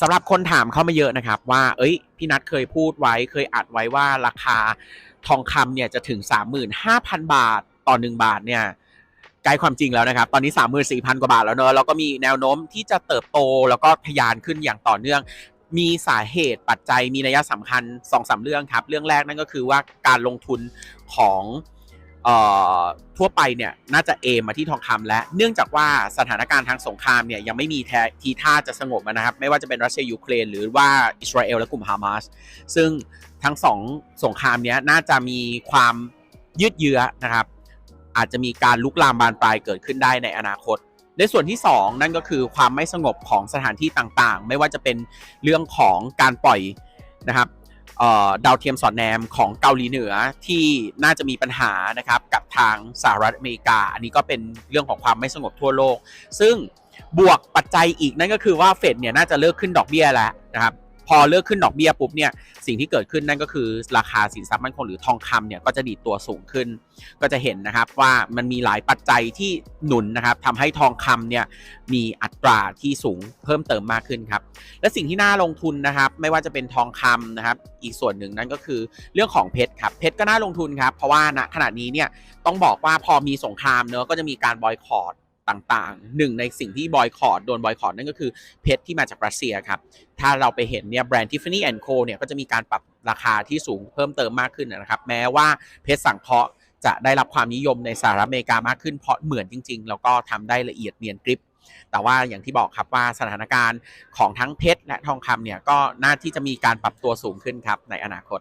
สำหรับคนถามเข้ามาเยอะนะครับ ว่า เอ้ย พี่นัทเคยพูดไว้ เคยอัดไว้ว่าราคาทองคำเนี่ยจะถึง 35,000 บาทต่อ 1 บาทเนี่ยใกล้ความจริงแล้วนะครับ ตอนนี้ 34,000 กว่าบาทแล้วเนอะแล้วก็มีแนวโน้มที่จะเติบโตแล้วก็ทะยานขึ้นอย่างต่อเนื่อง มีสาเหตุปัจจัยมีนัยสำคัญ2อสเรื่องครับ เรื่องแรกนั่นก็คือว่าการลงทุนของ ทั่วไปเนี่ยน่าจะเอมาที่ทองคำและเนื่องจากว่าสถานการณ์ทางสงครามเนี่ยยังไม่มีแททีท่าจะสงบนะครับ ไม่ว่าจะเป็นรัสเซียยูเครนหรือว่าอิสราเอลและกลุ่มฮามาสซึ่งทั้งสองสงครามเนี้ยน่าจะมีความยืดเยื้อนะครับ อาจจะมีการลุกลามบานปลายเกิดขึ้นได้ในอนาคต ในส่วนที่ 2 นั่นก็คือความไม่สงบของสถานที่ต่างๆ ไม่ว่าจะเป็นเรื่องของการปล่อยนะครับ ดาวเทียมสอดแนมของเกาหลีเหนือที่น่าจะมีปัญหานะครับกับทางสหรัฐอเมริกา อันนี้ก็เป็นเรื่องของความไม่สงบทั่วโลก ซึ่งบวกปัจจัยอีกนั่นก็คือว่าเฟดเนี่ยน่าจะเลิกขึ้นดอกเบี้ยแล้วนะครับ พอเลิกขึ้นดอกเบี้ยปุ๊บเนี่ยสิ่งที่เกิดขึ้นนั่นก็คือราคาสินทรัพย์มั่นคงหรือทองคำเนี่ยก็จะดีดตัวสูงขึ้น ก็จะเห็นนะครับว่ามันมีหลายปัจจัยที่หนุนนะครับทำให้ทองคำเนี่ยมีอัตราที่สูงเพิ่มเติมมากขึ้นครับและสิ่งที่น่าลงทุนนะครับไม่ว่าจะเป็นทองคำนะครับอีกส่วนหนึ่งนั่นก็คือเรื่องของเพชรครับเพชรก็น่าลงทุนครับเพราะว่าณขณะนี้เนี่ยต้องบอกว่าพอมีสงครามเนอะก็จะมีการบอยคอรด ต่างๆ หนึ่งในสิ่งที่บอยคอรดโดนบอยคอรดนั่นก็คือเพชรที่มาจากรัสเซียครับ ถ้าเราไปเห็นเนี่ยแบรนด์ Tiffany Co เนี่ยก็จะมีการปรับราคาที่สูงเพิ่มเติมมากขึ้นนะครับ แม้ว่าเพชรสังเคราะห์จะได้รับความนิยมในสหรัฐอเมริกามากขึ้นเพราะเหมือนจริง ๆ แล้วก็ทำได้ละเอียดเนียนกริบแต่ว่าอย่างที่บอกครับว่าสถานการณ์ของทั้งเพชรและทองคำเนี่ยก็น่าที่จะมีการปรับตัวสูงขึ้นครับในอนาคต